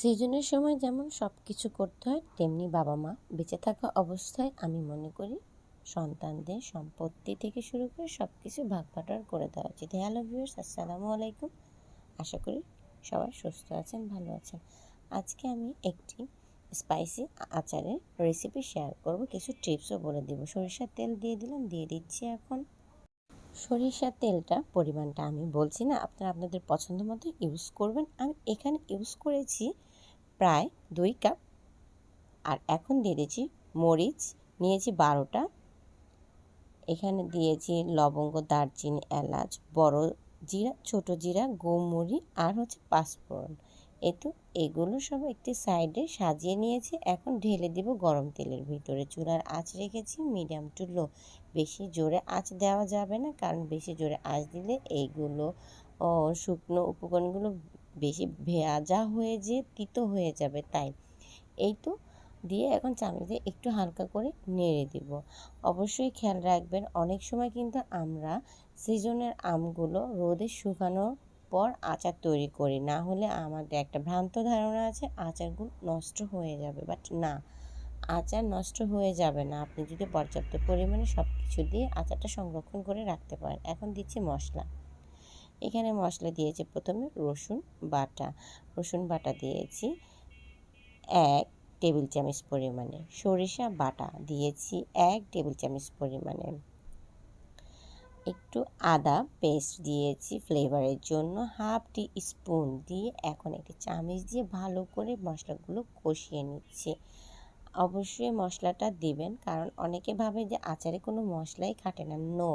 সিজনের সময় যেমন সব কিছু করতে হয়, তেমনি বাবা মা বেঁচে থাকা অবস্থায় আমি মনে করি সন্তানদের সম্পত্তি থেকে শুরু করে সব কিছু ভাগ বাটোয়ার করে দেওয়া উচিত। হ্যালো ভিউয়ার্স, আসসালামু আলাইকুম। আশা করি সবাই সুস্থ আছেন, ভালো আছেন। আজকে আমি একটি স্পাইসি আচারের রেসিপি শেয়ার করব। কিছু টিপসও বলে দিব। সরিষার তেল দিয়ে দিলাম, দিয়ে দিচ্ছি এখন। সরিষার তেলটা পরিমাণটা আমি বলছি না, আপনারা আপনাদের পছন্দ মতো ইউজ করবেন। আমি এখানে ইউজ করেছি প্রায় দুই কাপ। আর এখন দিয়ে দিয়েছি মরিচ, নিয়েছি বারোটা। এখানে দিয়েছি লবঙ্গ, দারচিনি, এলাচ, বড় জিরা, ছোট জিরা গোমরি আর হচ্ছে পাঁচফোড়ন। এ তো, এগুলো সব একটি সাইডে সাজিয়ে নিয়েছি। এখন ঢেলে দিব গরম তেলের ভিতরে। চুলার আঁচ রেখেছি মিডিয়াম টু লো। বেশি জোরে আঁচ দেওয়া যাবে না, কারণ বেশি জোরে আঁচ দিলে এইগুলো শুকনো উপকরণগুলো বেশি ভেজা হয়ে যে তিতো হয়ে যাবে তাই। এই তো দিয়ে এখন চামচ একটু হালকা করে নেড়ে দিব। অবশ্যই খেয়াল রাখবেন, অনেক সময় কিন্তু আমরা সিজনের আমগুলো রোদে শুকানোর পর আচার তৈরি করি। না হলে আমাদের একটা ভ্রান্ত ধারণা আছে, আচারগুলো নষ্ট হয়ে যাবে। বাট না, আচার নষ্ট হয়ে যাবে না। আপনি যদি পর্যাপ্ত পরিমাণে সব কিছু দিয়ে আচারটা সংরক্ষণ করে রাখতে পারেন। এখন দিচ্ছি মশলা। এখানে মশলা দিয়েছি প্রথমে রসুন বাটা। রসুন বাটা দিয়েছি এক টেবিল চামচ পরিমাণে। সরিষা বাটা দিয়েছি এক টেবিল চামচ পরিমাণে। একটু আদা পেস্ট দিয়েছি ফ্লেভারের জন্য। হাফ টি স্পুন দিয়ে এখন একটি চামচ দিয়ে ভালো করে মশলাগুলো কষিয়ে নিচ্ছি। অবশ্যই মশলাটা দিবেন, কারণ অনেকে ভাবে যে আচারে কোনো মশলাই খাটে না। নো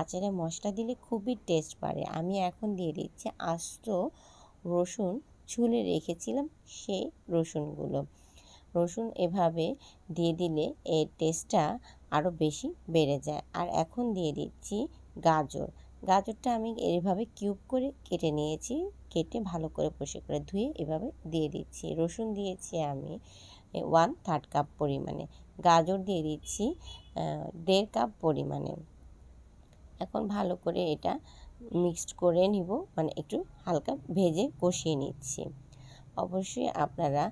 আচারে মশলা দিলে খুবই টেস্ট বাড়ে। আমি এখন দিয়ে দিচ্ছি আস্ত রসুন, ছুলে রেখেছিলাম সেই রসুনগুলো। রসুন এভাবে দিয়ে দিলে এর টেস্টটা আরও বেশি বেড়ে যায়। আর এখন দিয়ে দিচ্ছি গাজর। গাজরটা আমি এভাবে কিউব করে কেটে নিয়েছি, কেটে ভালো করে পরিষ্কার করে ধুয়ে এভাবে দিয়ে দিচ্ছি। রসুন দিয়েছি আমি ওয়ান থার্ড কাপ পরিমাণে। গাজর দিয়ে দিচ্ছি দেড় কাপ পরিমাণে। এখন ভালো করে এটা মিক্সড করে নিব। মানে একটু হালকা ভেজে কষিয়ে নিচ্ছি। অবশ্যই আপনারা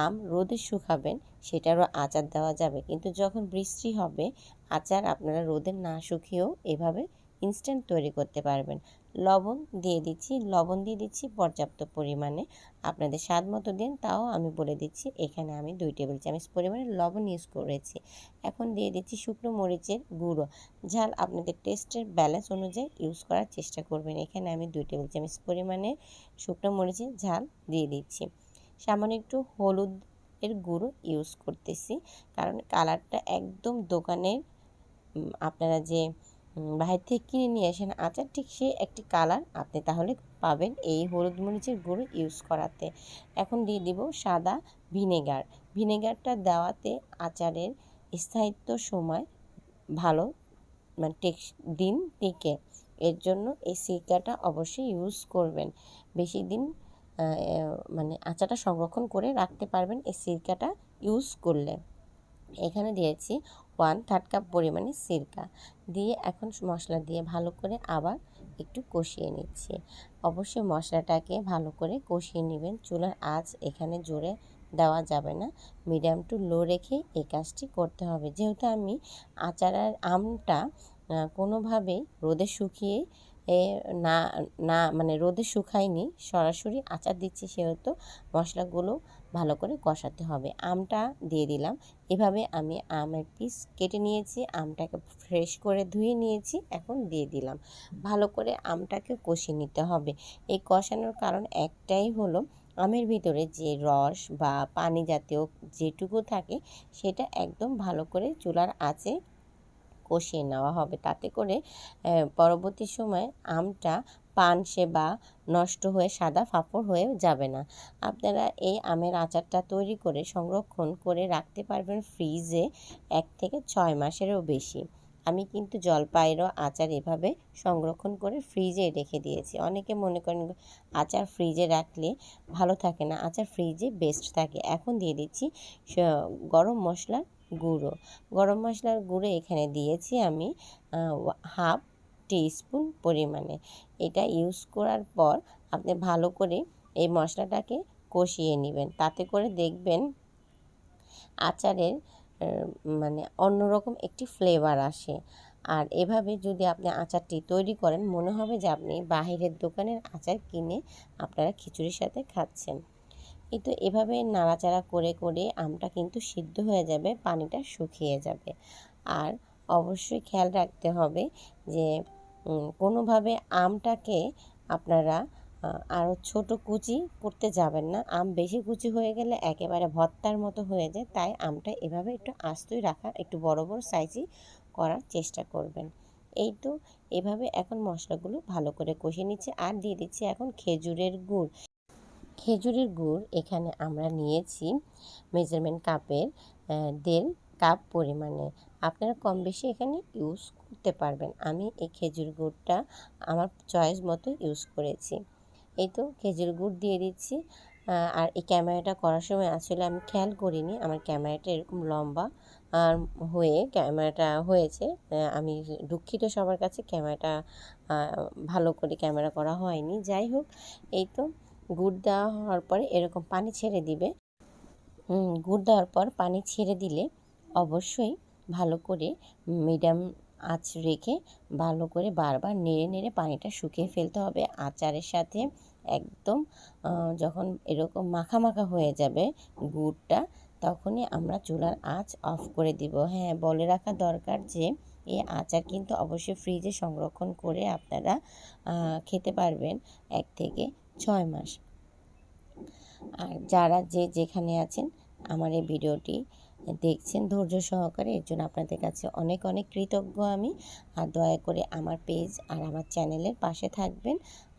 আম রোদে শুকাবেন, সেটারও আচার দেওয়া যাবে। কিন্তু যখন বৃষ্টি হবে, আচার আপনারা রোদে না শুকিয়েও এভাবে ইনস্ট্যান্ট তৈরি করতে পারবেন। লবণ দিয়ে দিচ্ছি, লবণ দিয়ে দিচ্ছি পর্যাপ্ত পরিমাণে। আপনাদের স্বাদ মতো দিন, তাও আমি বলে দিচ্ছি, এখানে আমি দুই টেবিল চামচ পরিমাণে লবণ ইউজ করেছি। এখন দিয়ে দিচ্ছি শুকনো মরিচের গুঁড়ো। ঝাল আপনাদের টেস্টের ব্যালেন্স অনুযায়ী ইউজ করার চেষ্টা করবেন। এখানে আমি দুই টেবিল চামচ পরিমাণে শুকনো মরিচের ঝাল দিয়ে দিচ্ছি। সামান্য একটু হলুদ এর গুঁড়ো ইউজ করতেছি। কারণ কালারটা একদম দোকানের আপনারা যে বাহির থেকে কিনে নিয়ে আসেন। আচার ঠিক সেই একটি কালার। আপনি তাহলে পাবেন এই হলুদ মরিচের গুঁড়ো ইউজ করাতে। এখন দিয়ে দিব সাদা ভিনেগার। ভিনেগারটা দেওয়াতে আচারের স্থায়িত্ব সময় ভালো মানে টেক, দিন টিকে। এর জন্য এই সিরকাটা অবশ্যই ইউজ করবেন। বেশি দিন মানে আচারটা সংরক্ষণ করে রাখতে পারবেন এই সিরকাটা ইউজ করলে। এখানে দিয়েছি ওয়ান থার্ড কাপ পরিমাণে সিরকা। দিয়ে এখন মশলা দিয়ে ভালো করে আবার একটু কষিয়ে নিচ্ছি। অবশ্যই মশলাটাকে ভালো করে কষিয়ে নেবেন। চুলার আঁচ এখানে জোরে দেওয়া যাবে না। মিডিয়াম টু লো রেখে এই কাজটি করতে হবে। যেহেতু আমি আচারের আমটা কোনোভাবেই রোদে শুকিয়ে এ, না না মানে রোদে শুকায়নি, সরাসরি আচার দিচ্ছি সেহেতু মশলাগুলো ভালো করে কষাতে হবে। আমটা দিয়ে দিলাম। এভাবে আমি আমের পিস কেটে নিয়েছি, আমটাকে ফ্রেশ করে ধুয়ে নিয়েছি, এখন দিয়ে দিলাম। ভালো করে আমটাকে কষিয়ে নিতে হবে। এই কষানোর কারণ একটাই হলো, আমের ভিতরে যে রস বা পানি জাতীয় যেটুকু থাকে, সেটা একদম ভালো করে চুলার আঁচে কষিয়ে নেওয়া হবে। তাতে করে পরবর্তী সময় আমটা পানসে বা নষ্ট হয়ে সাদা ফাঁপড় হয়ে যাবে না। আপনারা এই আমের আচারটা তৈরি করে সংরক্ষণ করে রাখতে পারবেন ফ্রিজে এক থেকে ছয় মাসেরও বেশি। আমি কিন্তু জলপাইয়েরও আচার এভাবে সংরক্ষণ করে ফ্রিজে রেখে দিয়েছি। অনেকে মনে করেন আচার ফ্রিজে রাখলে ভালো থাকে না, আচার ফ্রিজে বেস্ট থাকে। এখন দিয়ে দিচ্ছি গরম মশলার গুঁড়ো। গরম মশলার গুঁড়ো এখানে দিয়েছি আমি হাফ টিস্পুন পরিমাণে। এটা ইউজ করার পর আপনি ভালো করে এই মশলাটাকে কষিয়ে নেবেন। তাতে করে দেখবেন আচারের মানে অন্যরকম একটি ফ্লেভার আসে। আর এভাবে যদি আপনি আচারটি তৈরি করেন, মনে হবে যে আপনি বাহিরের দোকানের আচার কিনে আপনারা খিচুড়ির সাথে খাচ্ছেন। এই তো এভাবে নাড়াচাড়া করে করে আমটা কিন্তু সিদ্ধ হয়ে যাবে, পানিটা শুকিয়ে যাবে। আর অবশ্যই খেয়াল রাখতে হবে যে কোনোভাবে আমটাকে আপনারা আরও ছোট কুচি করতে যাবেন না। আম বেশি কুচি হয়ে গেলে একেবারে ভর্তার মতো হয়ে যায়, তাই আমটা এভাবে একটু আস্তই রাখা, একটু বড় বড় সাইজই করার চেষ্টা করবেন। এই তো, এভাবে এখন মশলাগুলো ভালো করে কষিয়ে নিচ্ছে। আর দিয়ে দিচ্ছি এখন খেজুরের গুড়। খেজুরের গুড় এখানে আমরা নিয়েছি মেজারমেন্ট কাপের দেড় কাপ পরিমাণে। আপনারা কম বেশি এখানে ইউজ করতে পারবেন। আমি এই খেজুর গুড়টা আমার চয়েস মতো ইউজ করেছি। এই তো খেজুর গুড় দিয়ে দিচ্ছি। আর এই ক্যামেরাটা করার সময় আসলে আমি খেয়াল করিনি, আমার ক্যামেরাটা এরকম লম্বা আর হয়ে ক্যামেরাটা হয়েছে। আমি দুঃখিত সবার কাছে ক্যামেরাটা ভালো করে ক্যামেরা করা হয়নি। যাই হোক, এই তো গুড় দেওয়া হওয়ার পরে এরকম পানি ছেড়ে দিবে। গুড় দেওয়ার পর পানি ছেড়ে দিলে অবশ্যই ভালো করে মিডিয়াম আঁচ রেখে ভালো করে বারবার নেড়ে নেড়ে পানিটা শুকিয়ে ফেলতে হবে। আচারের সাথে একদম যখন এরকম মাখা মাখা হয়ে যাবে গুড়টা, তখনই আমরা চুলার আঁচ অফ করে দিব। হ্যাঁ বলে রাখা দরকার যে, এই আচার কিন্তু অবশ্যই ফ্রিজে সংরক্ষণ করে আপনারা খেতে পারবেন। এক থেকে ছয় মাস। আর যারা যে যেখানে আছেন, আমার এই ভিডিওটি দেখছেন ধৈর্য সহকারে, এর জন্য আপনাদের কাছে অনেক অনেক কৃতজ্ঞ আমি। আর দয়া করে আমার পেজ আর আমার চ্যানেলের পাশে থাকবেন।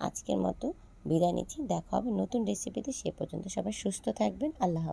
আজকের মতো বিদায় নিচ্ছি। দেখা হবে নতুন রেসিপিতে সে পর্যন্ত সবাই সুস্থ থাকবেন। আল্লাহ